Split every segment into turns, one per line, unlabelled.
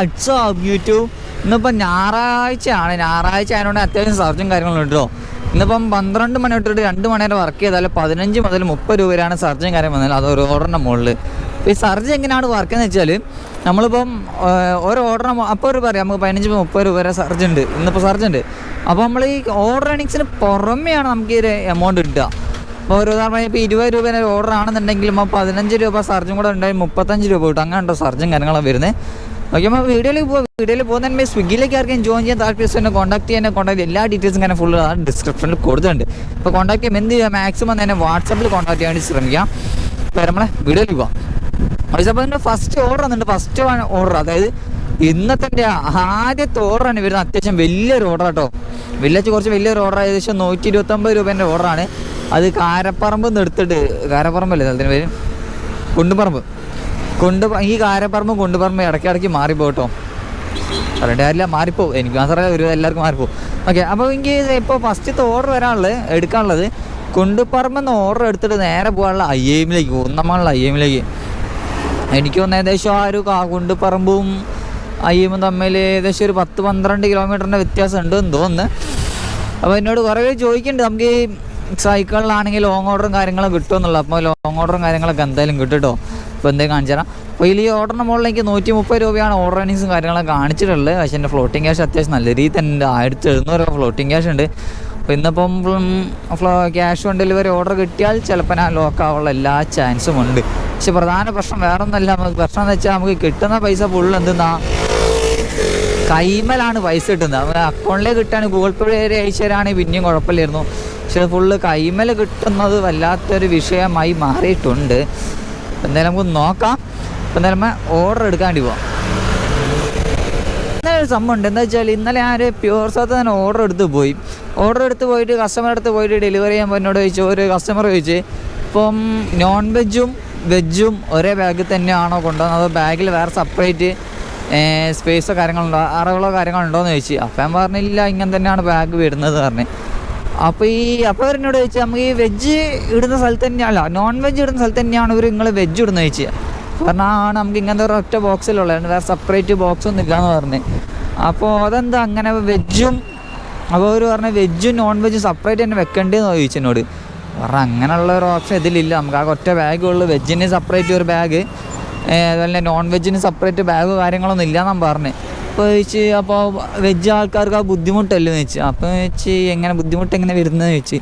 WhatsApp YouTube ഇന്നിപ്പോൾ ഞായറാഴ്ചയാണ്. ഞായറാഴ്ച ആയതുകൊണ്ട് അത്യാവശ്യം സർജും കാര്യങ്ങളും കേട്ടോ ഇന്നിപ്പം പന്ത്രണ്ട് മണി തൊട്ടിട്ട് രണ്ട് മണി വരെ വർക്ക് ചെയ്താൽ പതിനഞ്ച് മുതൽ മുപ്പത് രൂപയാണ് സർജും കാര്യം വന്നത്. അത് ഒരു ഓർഡറിന്റെ മുകളിൽ ഈ സർജ് എങ്ങനെയാണ് വർക്ക് എന്ന് വെച്ചാൽ നമ്മളിപ്പം ഒരു ഓർഡറിന് അപ്പോൾ ഒരു പറയാം. നമുക്ക് പതിനഞ്ച് മുപ്പത് രൂപ വരെ സർജ് ഉണ്ട്. ഇന്നിപ്പോൾ സർജ് ഉണ്ട്. അപ്പോൾ നമ്മൾ ഈ ഓർഡർ ഏണിങ്സിന് പുറമെയാണ് നമുക്ക് ഈ എമൗണ്ട് കിട്ടുക. അപ്പോൾ ഒരു ഉദാഹരണം ഇപ്പോൾ ഇരുപത് രൂപ ഓർഡർ ആണെന്നുണ്ടെങ്കിലും അപ്പോൾ പതിനഞ്ച് രൂപ സർജും കൂടെ ഉണ്ടായി മുപ്പത്തഞ്ച് രൂപ കിട്ടും. അങ്ങനെ ഉണ്ടോ സർജും കാര്യങ്ങളൊക്കെ വരുന്നത്? ഓക്കെ അപ്പോൾ വീഡിയോയിൽ പോകാം വീഡിയോയിൽ പോകുന്നതിന് സ്വിഗ്ഗിയിലേക്ക് ആർക്കും ജോയിൻ ചെയ്യാൻ താല്പര്യം എന്നെ കോൺടാക്ട് ചെയ്യാൻ കോൺടാക്ട് എല്ലാ ഡീറ്റെയിൽസും ഇങ്ങനെ ഫുൾ ഡിസ്ക്രിപ്ഷനിൽ കൊടുത്തിട്ടുണ്ട്. അപ്പോൾ കോൺടാക്ട് ചെയ്യുമ്പോൾ എന്ത് ചെയ്യുക മാക്സിമം തന്നെ വാട്സപ്പിൽ കോൺടാക്ട് ചെയ്യാൻ ശ്രമിക്കാം. അപ്പോൾ നമ്മളെ വീഡിയോയിൽ പോവാം. അപ്പോൾ അതിന്റെ ഫസ്റ്റ് ഓർഡർ വന്നിട്ടുണ്ട്. ഫസ്റ്റ് ഓർഡർ അതായത് ഇന്നത്തെ ആദ്യത്തെ ഓർഡറാണ് വരുന്നത്. അത്യാവശ്യം വലിയൊരു ഓർഡർ കേട്ടോ വില്ലേജ് കുറച്ച് വലിയൊരു ഓർഡർ ഏകദേശം നൂറ്റി ഇരുപത്തൊമ്പത് രൂപേന്റെ ഓർഡറാണ് അത് കാരപ്പറമ്പ് നിന്ന് എടുത്തിട്ട് കാരപ്പറമ്പല്ലേ സ്ഥലത്തിന് പേര്? കുണ്ടുപറമ്പ്. കൊണ്ട് ഈ കാരപ്പറമ്പ് കൊണ്ടുപറമ്പ് ഇടയ്ക്ക് ഇടയ്ക്ക് മാറിപ്പോട്ടോ അവരുടെ അല്ല മാറിപ്പോവും. എനിക്ക് മാത്രമല്ല ഒരു എല്ലാവർക്കും മാറിപ്പോവും. ഓക്കെ അപ്പോൾ എനിക്ക് ഇപ്പോൾ ഫസ്റ്റത്തെ ഓർഡർ വരാനുള്ളത് എടുക്കാനുള്ളത് കൊണ്ടുപറമ്പെന്ന് ഓർഡർ എടുത്തിട്ട് നേരെ പോകാനുള്ള ഐ എമ്മിലേക്ക് ഒന്നമാണുള്ള ഐ എമ്മിലേക്ക് എനിക്ക് തന്നെ ഏകദേശം ആ ഒരു കൊണ്ടുപറമ്പും ഐ എമ്മും തമ്മിൽ ഏകദേശം ഒരു പത്ത് പന്ത്രണ്ട് കിലോമീറ്ററിന്റെ വ്യത്യാസം ഉണ്ട് എന്ന് തോന്നുന്നു. അപ്പോൾ എന്നോട് കുറേ പേര് ചോദിക്കുന്നുണ്ട് നമുക്ക് ഈ സൈക്കിളിലാണെങ്കിൽ ലോങ് ഓർഡറും കാര്യങ്ങളും കിട്ടുമെന്നുള്ളൂ അപ്പോൾ ലോങ് ഓർഡറും കാര്യങ്ങളൊക്കെ എന്തായാലും കിട്ടും കേട്ടോ. അപ്പോൾ എന്തെങ്കിലും കാണിച്ചു തരാം. അപ്പോൾ ഇതിൽ ഈ ഓർഡറിന് മുകളിൽ എനിക്ക് നൂറ്റി മുപ്പത് രൂപയാണ് ഓർഡർ ഏണിങ്സും കാര്യങ്ങളൊക്കെ കാണിച്ചിട്ടുള്ളത്. പക്ഷേ എന്റെ ഫ്ലോട്ടിംഗ് ക്യാഷ് അത്യാവശ്യം നല്ല രീതിയിൽ തന്നെ ഉണ്ട് ആയിരത്തി എഴുന്നൂറ് രൂപ ഫ്ലോട്ടിംഗ് ക്യാഷ് ഉണ്ട്. അപ്പോൾ ഇന്നിപ്പം flow cash on delivery order കിട്ടിയാൽ ചിലപ്പോൾ ഞാൻ ആവാനുള്ള എല്ലാ ചാൻസും ഉണ്ട്. പക്ഷെ പ്രധാന പ്രശ്നം വേറെ ഒന്നല്ല നമുക്ക് പ്രശ്നം എന്ന് വെച്ചാൽ നമുക്ക് കിട്ടുന്ന പൈസ ഫുള്ള് എന്തെന്നാ? കൈമലാണ് പൈസ കിട്ടുന്നത്. നമ്മുടെ അക്കൗണ്ടിലേക്ക് കിട്ടാൻ ഗൂഗിൾ പേ വരെ അയച്ചു തരാണെങ്കിൽ പിന്നെയും കുഴപ്പമില്ലായിരുന്നു. പക്ഷേ ഫുള്ള് കൈമൽ കിട്ടുന്നത് വല്ലാത്തൊരു വിഷയമായി മാറിയിട്ടുണ്ട്. എന്തായാലും നമുക്ക് നോക്കാം. എന്തായാലും ഓർഡർ എടുക്കാൻ പോവാം. ഇന്നലെ ഒരു സംഭവം ഉണ്ട്. എന്താ വെച്ചാൽ ഇന്നലെ ഞാൻ പ്യൂർ സത്ത് തന്നെ ഓർഡർ എടുത്ത് പോയി. ഓർഡർ എടുത്ത് പോയിട്ട് കസ്റ്റമർ അടുത്ത് പോയിട്ട് ഡെലിവറി ചെയ്യാൻ എന്നോട് ചോദിച്ചു ഒരു കസ്റ്റമർ ചോദിച്ചു ഇപ്പം നോൺ വെജും വെജും ഒരേ ബാഗിൽ തന്നെയാണോ കൊണ്ടുവന്നത്? അതോ ബാഗിൽ വേറെ സെപ്പറേറ്റ് സ്പേസോ കാര്യങ്ങളുണ്ടോ? അറകളോ കാര്യങ്ങളുണ്ടോ എന്ന് ചോദിച്ചു. അപ്പം ഞാൻ പറഞ്ഞില്ല ഇങ്ങനെ തന്നെയാണ് ബാഗ് വരുന്നത് പറഞ്ഞു. അപ്പോൾ ഈ അപ്പോൾ എന്നോട് ചോദിച്ചാൽ നമുക്ക് ഈ വെജ് ഇടുന്ന സ്ഥലത്ത് തന്നെയല്ല നോൺ വെജ് ഇടുന്ന സ്ഥലത്ത് തന്നെയാണ് ഇവർ നിങ്ങൾ വെജ് ഇടുന്ന ചോദിച്ചത് പറഞ്ഞാൽ ആണ് നമുക്ക് ഇങ്ങനത്തെ ഒറ്റ ബോക്സിലുള്ളത് വേറെ സെപ്പറേറ്റ് ബോക്സ് ഒന്നും ഇല്ലയെന്ന് പറഞ്ഞ്. അപ്പോൾ അതെന്താ അങ്ങനെ വെജും അപ്പോൾ അവർ പറഞ്ഞ വെജും നോൺ വെജും സെപ്പറേറ്റ് തന്നെ വെക്കേണ്ടതെന്ന് ചോദിച്ചു എന്നോട്. പറഞ്ഞാൽ അങ്ങനെയുള്ള ഒരു ഓപ്ഷൻ ഇതിലില്ല. നമുക്ക് ആ ഒറ്റ ബാഗേ ഉള്ളൂ. വെജിന് സെപ്പറേറ്റ് ഒരു ബാഗ് അതുപോലെ നോൺ വെജിന് സെപ്പറേറ്റ് ബാഗ് കാര്യങ്ങളൊന്നും ഇല്ല പറഞ്ഞത് അപ്പോൾ അപ്പോൾ വെജ് ആൾക്കാർക്ക് ആ ബുദ്ധിമുട്ടല്ലേ എന്ന് ചോദിച്ചു. അപ്പോൾ ചോദിച്ച് എങ്ങനെ ബുദ്ധിമുട്ട് എങ്ങനെ വരുന്നത് ചോദിച്ചു.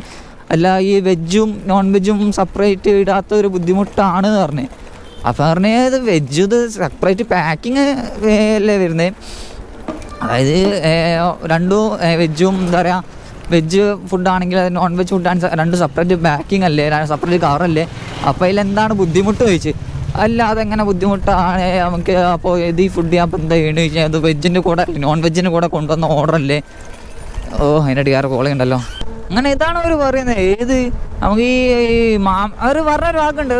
അല്ല ഈ വെജും നോൺ വെജും സെപ്പറേറ്റ് ഇടാത്ത ഒരു ബുദ്ധിമുട്ടാണ് എന്ന് പറഞ്ഞു. അപ്പോൾ പറഞ്ഞത് വെജ് ഇത് സെപ്പറേറ്റ് പാക്കിങ് അല്ലേ വരുന്നത് അതായത് രണ്ടും വെജും എന്താ പറയുക വെജ് ഫുഡാണെങ്കിൽ അത് നോൺ വെജ് ഫുഡാണ് രണ്ട് സെപ്പറേറ്റ് പാക്കിംഗ് അല്ലേ സെപ്പറേറ്റ് കവറല്ലേ അപ്പോൾ അതിലെന്താണ് ബുദ്ധിമുട്ട് ചോദിച്ച്. അല്ല എങ്ങനെ ബുദ്ധിമുട്ടാണ്? നമുക്ക് അപ്പോൾ ഇത് ഈ ഫുഡ് അപ്പോൾ എന്താ ചെയ്യണമെന്ന് ചോദിച്ചാൽ അത് വെജിന്റെ കൂടെ നോൺ വെജിന്റെ കൂടെ കൊണ്ടുവന്ന ഓർഡർ അല്ലേ? ഓ അതിന്റെ ആറ് കോളേജ് ഉണ്ടല്ലോ. അങ്ങനെ ഇതാണ് അവർ പറയുന്നത്. ഏത്? നമുക്ക് ഈ മാ അവർ പറഞ്ഞൊരു വാക്കുണ്ട്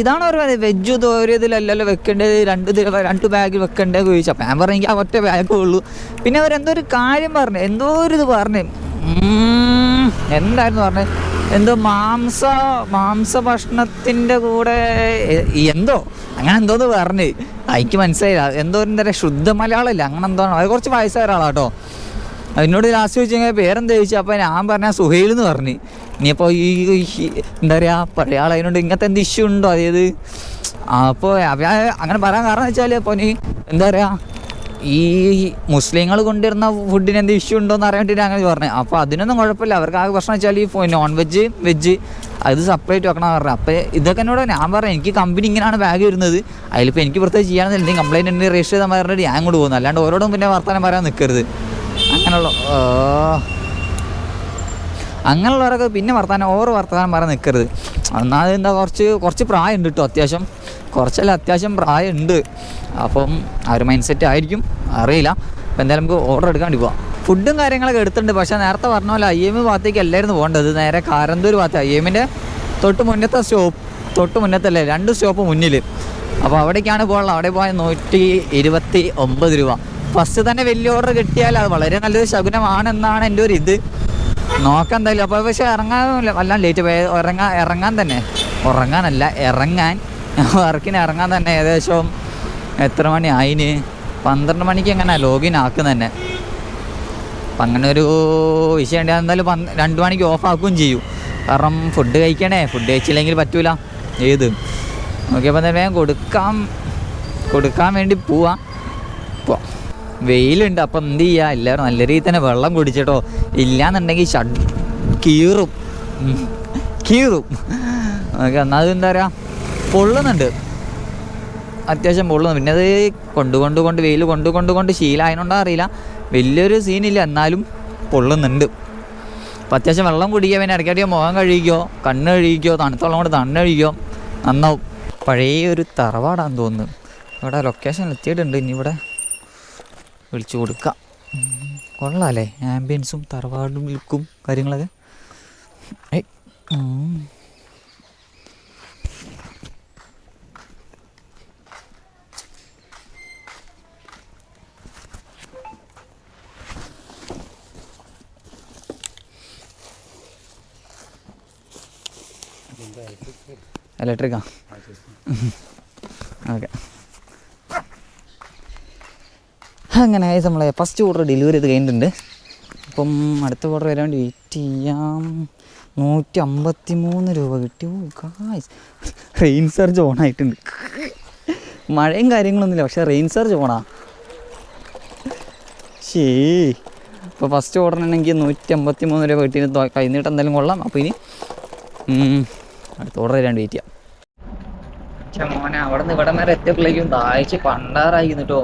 ഇതാണ് പറയുന്നത്. വെജ് ഒരു ഇതിലല്ലല്ലോ വെക്കേണ്ടത് രണ്ട് രണ്ട് ബാഗ് വെക്കേണ്ടത് ചോദിച്ചു. അപ്പം ഞാൻ പറഞ്ഞു ആ ഒറ്റ ബാഗേ ഉള്ളൂ. പിന്നെ അവർ എന്തോ ഒരു കാര്യം പറഞ്ഞു എന്തോ ഒരു ഇത് പറഞ്ഞു. എന്തായിരുന്നു പറഞ്ഞത് എന്തോ മാംസ മാംസ ഭക്ഷണത്തിന്റെ കൂടെ എന്തോ? അങ്ങനെ എന്തോന്ന് പറഞ്ഞു. എനിക്ക് മനസ്സിലായില്ല. എന്തോ എന്താ ശുദ്ധ മലയാളമില്ല? അങ്ങനെ എന്തോ അത് കുറച്ച് വയസ്സായ ഒരാളാട്ടോ അതിനോട് ലാസ്റ്റ് ചോദിച്ചു പേരെന്താ ചോദിച്ചു അപ്പോൾ ഞാൻ പറഞ്ഞ സുഹൈൽ എന്ന് പറഞ്ഞു. ഇനിയിപ്പോൾ ഈ എന്താ പറയുക പഴയ ആളതിനോട് ഇങ്ങനത്തെ എന്ത് ഇഷ്യൂ ഉണ്ടോ? അതായത് അപ്പോൾ അങ്ങനെ പറയാൻ കാരണം വെച്ചാൽ അപ്പോൾ നീ എന്താ പറയുക ഈ മുസ്ലിങ്ങൾ കൊണ്ടുവരുന്ന ഫുഡിന് എന്ത് ഇഷ്യൂ ഉണ്ടോ എന്ന് അറിയാൻ വേണ്ടിയിട്ട് അങ്ങനെ പറഞ്ഞു അപ്പോൾ അതിനൊന്നും കുഴപ്പമില്ല. അവർക്ക് ആകെ പ്രശ്നം വെച്ചാൽ ഈ നോൺ വെജ് വെജ് അത് സെപ്പറേറ്റ് വെക്കണം പറഞ്ഞു അപ്പോൾ ഇതൊക്കെ എന്നോട് ഞാൻ പറഞ്ഞു എനിക്ക് കമ്പനി ഇങ്ങനെയാണ് ബാഗ് വരുന്നത്. അതിലിപ്പോൾ എനിക്ക് പ്രത്യേകിച്ച് ചെയ്യാണെന്ന് എന്തെങ്കിലും കംപ്ലൈന്റ് ഉണ്ടെങ്കിൽ രജിസ്റ്റർ ചെയ്താൽ പറഞ്ഞിട്ട് ഞാൻ കൊണ്ട് പോകുന്നു. അല്ലാണ്ട് ഓരോടും പിന്നെ വർത്തമാനം പറയാൻ നിൽക്കരുത് അങ്ങനെയുള്ള. അങ്ങനെയുള്ളവരൊക്കെ പിന്നെ വർത്തമാനം ഓവർ വർത്തമാനം പറഞ്ഞ് നിൽക്കരുത് എന്നാൽ എന്താ കുറച്ച് കുറച്ച് പ്രായമുണ്ട് കേട്ടോ അത്യാവശ്യം. കുറച്ചല്ല അത്യാവശ്യം പ്രായമുണ്ട്. അപ്പം ആ ഒരു മൈൻഡ് സെറ്റ് ആയിരിക്കും. അറിയില്ല. അപ്പോൾ എന്തായാലും നമുക്ക് ഓർഡർ എടുക്കാൻ വേണ്ടി പോവാം. ഫുഡും കാര്യങ്ങളൊക്കെ എടുത്തിട്ടുണ്ട്. പക്ഷേ നേരത്തെ പറഞ്ഞ പോലെ ഐ എം ഭാഗത്തേക്ക് അല്ലായിരുന്നു പോകേണ്ടത്. നേരെ കാരന്തൂർ ഭാഗത്ത് ഐ എമ്മിന്റെ തൊട്ട് മുന്നത്തെ സ്റ്റോപ്പ് തൊട്ട് മുന്നത്തല്ലേ രണ്ട് സ്റ്റോപ്പ് മുന്നിൽ. അപ്പോൾ അവിടേക്കാണ് പോകാനുള്ളത്. അവിടെ പോയാൽ നൂറ്റി ഇരുപത്തി ഒമ്പത് രൂപ. ഫസ്റ്റ് തന്നെ വലിയ ഓർഡർ കിട്ടിയാൽ അത് വളരെ നല്ലൊരു ശകുനമാണെന്നാണ് എന്റെ ഒരു ഇത്. നോക്കാം എന്തായാലും അപ്പോൾ പക്ഷെ ഇറങ്ങാൻ വല്ലാണ്ട് ലേറ്റ് പോയത് ഇറങ്ങാൻ ഇറങ്ങാൻ തന്നെ. ഉറങ്ങാനല്ല ഇറങ്ങാൻ. വർക്കിന് ഇറങ്ങാൻ തന്നെ ഏകദേശം എത്ര മണി ആയിന്? പന്ത്രണ്ട് മണിക്ക് എങ്ങനെ ലോഗിൻ ആക്കുന്നത് തന്നെ. അപ്പം അങ്ങനെ ഒരു വിഷയം ഉണ്ട്. എന്തായാലും പന്ത് രണ്ട് മണിക്ക് ഓഫ് ആക്കുകയും ചെയ്യും. കാരണം ഫുഡ് കഴിക്കണേ. ഫുഡ് കഴിച്ചില്ലെങ്കിൽ പറ്റൂല. ഏത്? നോക്കിയപ്പോൾ തന്നെ വേഗം കൊടുക്കാം. കൊടുക്കാൻ വേണ്ടി പോവാം. പോവാം വെയിലുണ്ട് അപ്പം എന്ത് ചെയ്യുക എല്ലാവരും നല്ല രീതിയിൽ തന്നെ വെള്ളം കുടിച്ചിട്ടോ? ഇല്ലാന്നുണ്ടെങ്കിൽ ഷഡ് കീറും. കീറും. ഓക്കെ എന്നാൽ എന്താ പറയുക പൊള്ളുന്നുണ്ട്. അത്യാവശ്യം പൊള്ളുന്നു. പിന്നെ അത് കൊണ്ട് കൊണ്ട് വെയിൽ കൊണ്ട് കൊണ്ട് കൊണ്ട് ശീലമായതുകൊണ്ടോ അറിയില്ല. വലിയൊരു സീനില്ല എന്നാലും പൊള്ളുന്നുണ്ട്. അപ്പം അത്യാവശ്യം വെള്ളം കുടിക്കുക പിന്നെ ഇടയ്ക്കിടയ്ക്ക് മുഖം കഴുകിക്കോ കണ്ണ് കഴുകിക്കോ തണുത്ത വെള്ളം കൊണ്ട് തണ്ണ് കഴുകിക്കോ നന്നാവും. പഴയ ഒരു തറവാടാന്ന് തോന്നുന്നു. ഇവിടെ ലൊക്കേഷൻ എത്തിയിട്ടുണ്ട്. ഇനി ഇവിടെ വിളിച്ചു കൊടുക്കാം. കൊള്ളാമല്ലേ ആംബിയൻസും തറവാടും ലുക്കും കാര്യങ്ങളൊക്കെ. ഏയ്. ഇലക്ട്രിക്കാ ഓക്കെ അങ്ങനെ നമ്മളെ ഫസ്റ്റ് ഓർഡർ ഡെലിവറി ചെയ്ത് കഴിഞ്ഞിട്ടുണ്ട്. അപ്പം അടുത്ത ഓർഡർ വരാൻ വെയിറ്റ് ചെയ്യാം. നൂറ്റി അമ്പത്തി മൂന്ന് രൂപ കിട്ടി. Oh guys rain surge on ആയിട്ടുണ്ട്. മഴയും കാര്യങ്ങളൊന്നുമില്ല പക്ഷേ റെയിൻ സർജ് ഓണാ ശേ ഇപ്പോൾ ഫസ്റ്റ് ഓർഡറിനാണെങ്കിൽ നൂറ്റി അമ്പത്തി മൂന്ന് രൂപ കിട്ടി കഴിഞ്ഞിട്ട് എന്തായാലും കൊള്ളാം. അപ്പോൾ ഇനി അടുത്ത ഓർഡർ വരാണ്ട് വെയിറ്റ് ചെയ്യാം. മോനെ അവിടെ നിന്ന് ഇവിടം വരെ എത്തിയപ്പോഴേക്കും താഴ്ച പണ്ടാറായി കേട്ടോ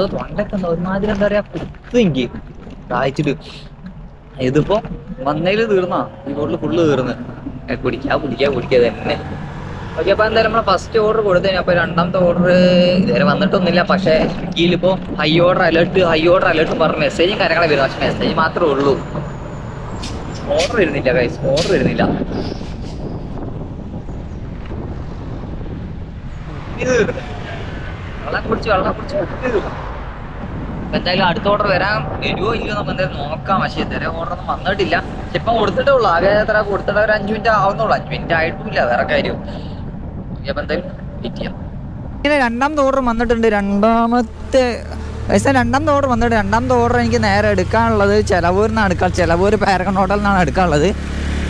എന്തോ തൊണ്ടൊക്കെ ഒരുമാതിരി എന്താ പറയാ കുത്തു കായ്ച്ചിട്ട് ഇതിപ്പോ വന്നതിൽ തീർന്നാ. ഈ ബോട്ടിൽ ഫുള്ള് തീർന്ന്. കുടിക്കാ കുടിക്കാ കുടിക്കാ തന്നെ. ഓക്കെ അപ്പൊ എന്തായാലും നമ്മളെ ഫസ്റ്റ് ഓർഡർ കൊടുത്തതിന് അപ്പൊ രണ്ടാമത്തെ ഓർഡർ ഇതുവരെ വന്നിട്ടൊന്നുമില്ല. പക്ഷേ സ്വിഗ്ഗിയിൽ ഇപ്പോ high order alert high order alert പറഞ്ഞ മെസ്സേജും കാര്യങ്ങളെ വരും. പക്ഷെ മെസ്സേജ് മാത്രമേ ഉള്ളൂ. ഓർഡർ വരുന്നില്ല ഗൈസ് ഓർഡർ വരുന്നില്ല. വെള്ളം കുടിച്ച് വെള്ളം കുടിച്ച് അപ്പൊ എന്തായാലും അടുത്ത ഓർഡർ വരാൻ വരുമോ ഇല്ലയോ നമുക്ക് എന്തായാലും നോക്കാം. പക്ഷേ ഇതുവരെ ഓർഡർ ഒന്നും വന്നിട്ടില്ല. പക്ഷെ ഇപ്പം കൊടുത്തിട്ടേ ഉള്ളൂ. ആകെ എത്ര? കൊടുത്തിട്ട് ഒരു അഞ്ച് മിനിറ്റ് ആവുന്നുള്ളൂ. അഞ്ചു മിനിറ്റ് ആയിട്ടുമില്ല. വേറെ കാര്യം. അപ്പൊ എന്തായാലും വെയിറ്റ് ചെയ്യാം. ഇങ്ങനെ രണ്ടാമത്തെ ഓർഡർ വന്നിട്ടുണ്ട്. രണ്ടാമത്തെ പക്ഷേ രണ്ടാമത്തെ ഓർഡർ വന്നിട്ട് രണ്ടാമത്തെ ഓർഡർ എനിക്ക് നേരെ എടുക്കാനുള്ളത് ചിലവൂരിൽ നിന്നാണ് എടുക്കാൻ ചിലവൂർ പാരഗൺ ഹോട്ടലിൽ നിന്നാണ് എടുക്കാനുള്ളത്.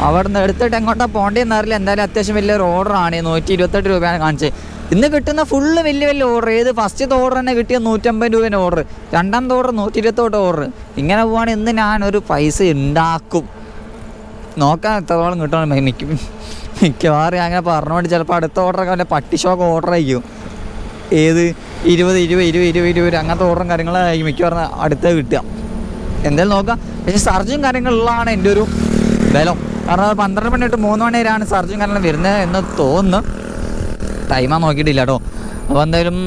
അവിടെ നിന്ന് എടുത്തിട്ട് എങ്ങോട്ടാണ് പോകേണ്ടതെന്ന് അറിയില്ല. എന്തായാലും അത്യാവശ്യം വലിയൊരു ഓർഡറാണ് നൂറ്റി ഇരുപത്തെട്ട് രൂപയാണ് കാണിച്ചത്. ഇന്ന് കിട്ടുന്ന ഫുള്ള് വലിയ വലിയ ഓർഡർ ഏത് ഫസ്റ്റ് ഓർഡർ തന്നെ കിട്ടിയ നൂറ്റമ്പത് രൂപേന്റെ ഓർഡർ രണ്ടാം ഓർഡർ നൂറ്റി ഇരുപത്തോട്ട് ഓർഡർ ഇങ്ങനെ പോവാണ് ഇന്ന് ഞാനൊരു പൈസ ഉണ്ടാക്കും നോക്കാൻ എത്രത്തോളം കിട്ടണം മിക്ക മിക്കവാറും അങ്ങനെ പറഞ്ഞുകൊണ്ട് ചിലപ്പോൾ അടുത്ത ഓർഡറൊക്കെ വല്ല പട്ടി ഷോക്ക് ഓർഡർ ആയിരിക്കും. ഏത്? ഇരുപത് ഇരുപത് ഇരുപത് ഇരുപത് ഇരുപത് അങ്ങനത്തെ ഓർഡറും കാര്യങ്ങളായിരിക്കും മിക്കവാറും അടുത്ത കിട്ടുക. എന്തായാലും നോക്കാം. പക്ഷേ സർജും കാര്യങ്ങളുള്ളതാണ് എന്റെ ഒരു ബലം. കാരണം പന്ത്രണ്ട് മണി തൊട്ട് മൂന്ന് മണി വരെയാണ് സർജും കാര്യങ്ങളും വരുന്നത് എന്ന് തോന്നുന്നു. ടൈമാ നോക്കിയിട്ടില്ല കേട്ടോ അപ്പോൾ എന്തായാലും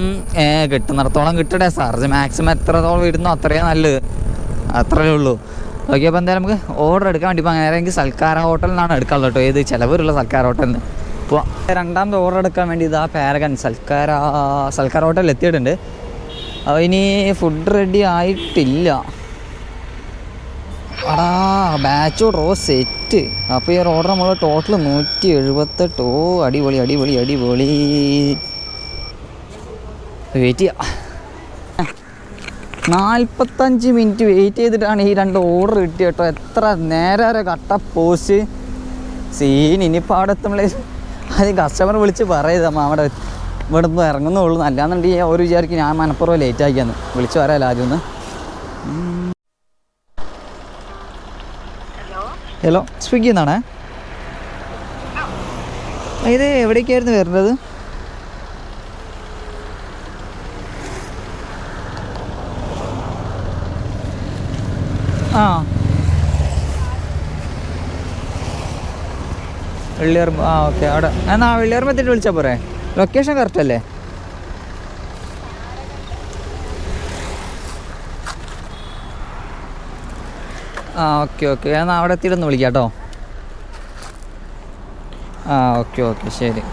കിട്ടുന്നിടത്തോളം കിട്ടട്ടെ. സർജ് മാക്സിമം എത്രത്തോളം വരുന്നോ അത്രയും നല്ലത്. അത്രയേ ഉള്ളൂ. ഓക്കെ അപ്പോൾ എന്തായാലും നമുക്ക് ഓർഡർ എടുക്കാൻ വേണ്ടി ഇപ്പോൾ അങ്ങനെ എനിക്ക് സൽക്കാര ഹോട്ടലിൽ നിന്നാണ് കേട്ടോ ഏത് ചിലവരുള്ള സൽക്കാര ഹോട്ടലിൽ ഇപ്പോൾ രണ്ടാമത്തെ ഓർഡർ എടുക്കാൻ വേണ്ടി ഇതാ പാരഗൺ സൽക്കാര സൽക്കാര ഹോട്ടലിൽ എത്തിയിട്ടുണ്ട്. അപ്പോൾ ഇനി ഫുഡ് റെഡി ആയിട്ടില്ല. അടാ ബാച്ച് ഓർഡർ ഓ അപ്പോൾ ഈ ഓർഡർ നമ്മൾ ടോട്ടൽ നൂറ്റി എഴുപത്തെട്ട് ഓ അടിപൊളി അടിപൊളി അടിപൊളി. വെയിറ്റ് ചെയ്യാം. നാൽപ്പത്തഞ്ച് മിനിറ്റ് വെയിറ്റ് ചെയ്തിട്ടാണ് ഈ രണ്ട് ഓർഡർ കിട്ടിയ കേട്ടോ എത്ര നേരെ കട്ട പോസ്റ്റ് സീൻ ഇനിയിപ്പോൾ അവിടെ എത്തുമ്പോഴേ അത് കസ്റ്റമർ വിളിച്ച് പറയതമ്മ അവിടെ ഇവിടെ നിന്ന് ഇറങ്ങുന്നുള്ളൂ അല്ലാന്നുണ്ടെങ്കിൽ അവർ വിചാരിക്കും ഞാൻ മനപ്പുറം ലേറ്റ് ആക്കിയാന്ന് വിളിച്ച് പറയാമല്ലോ ആദ്യം ഒന്ന്. ഹലോ. സ്വിഗ്ഗി എന്നാണേ ഇത് എവിടേക്കായിരുന്നു വരേണ്ടത്? ആ. വെള്ളിയർമ്പ് ആ ഓക്കെ അവിടെ. എന്നാ എത്തിയിട്ട് വിളിച്ചാൽ പോരെ? ലൊക്കേഷൻ കറക്റ്റ് അല്ലേ? ആ ഓക്കെ ഓക്കെ. ഞാൻ അവിടെ എത്തിയിട്ടൊന്ന് വിളിക്കാം കേട്ടോ ആ ഓക്കെ ഓക്കെ. ശരി.